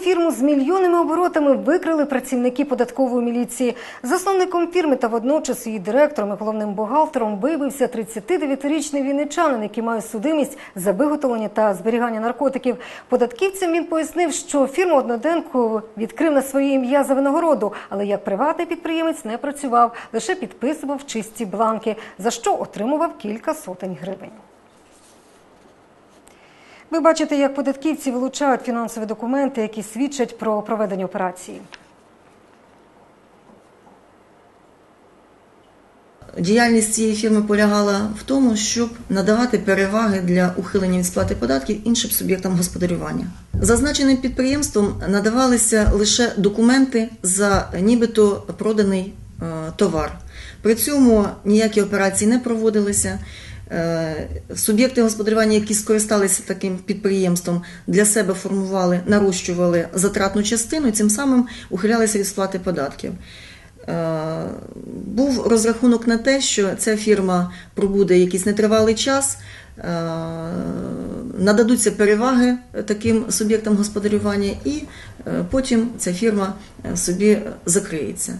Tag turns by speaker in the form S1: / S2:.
S1: фірму з мільйонними оборотами викрили працівники податкової міліції. Засновником фірми та водночас її директором і головним бухгалтером виявився 39-річний вінничанин, який має судимість за виготовлення та зберігання наркотиків. Податківцям він пояснив, що фірму одноденку відкрив на своє ім'я за винагороду, але як приватний підприємець не працював, лише підписував чисті бланки, за що отримував кілька сотень гривень. Ви бачите, як податківці вилучають фінансові документи, які свідчать про проведення операції.
S2: Діяльність цієї фірми полягала в тому, щоб надавати переваги для ухилення від сплати податків іншим суб'єктам господарювання. Зазначеним підприємством надавалися лише документи за нібито проданий е, товар. При цьому ніякі операції не проводилися. Е, Суб'єкти господарювання, які скористалися таким підприємством, для себе формували, нарощували затратну частину і цим самим ухилялися від сплати податків. Е, Був розрахунок на те, що ця фірма пробуде якийсь нетривалий час, е, нададуться переваги таким суб'єктам господарювання, і потім ця фірма собі закриється.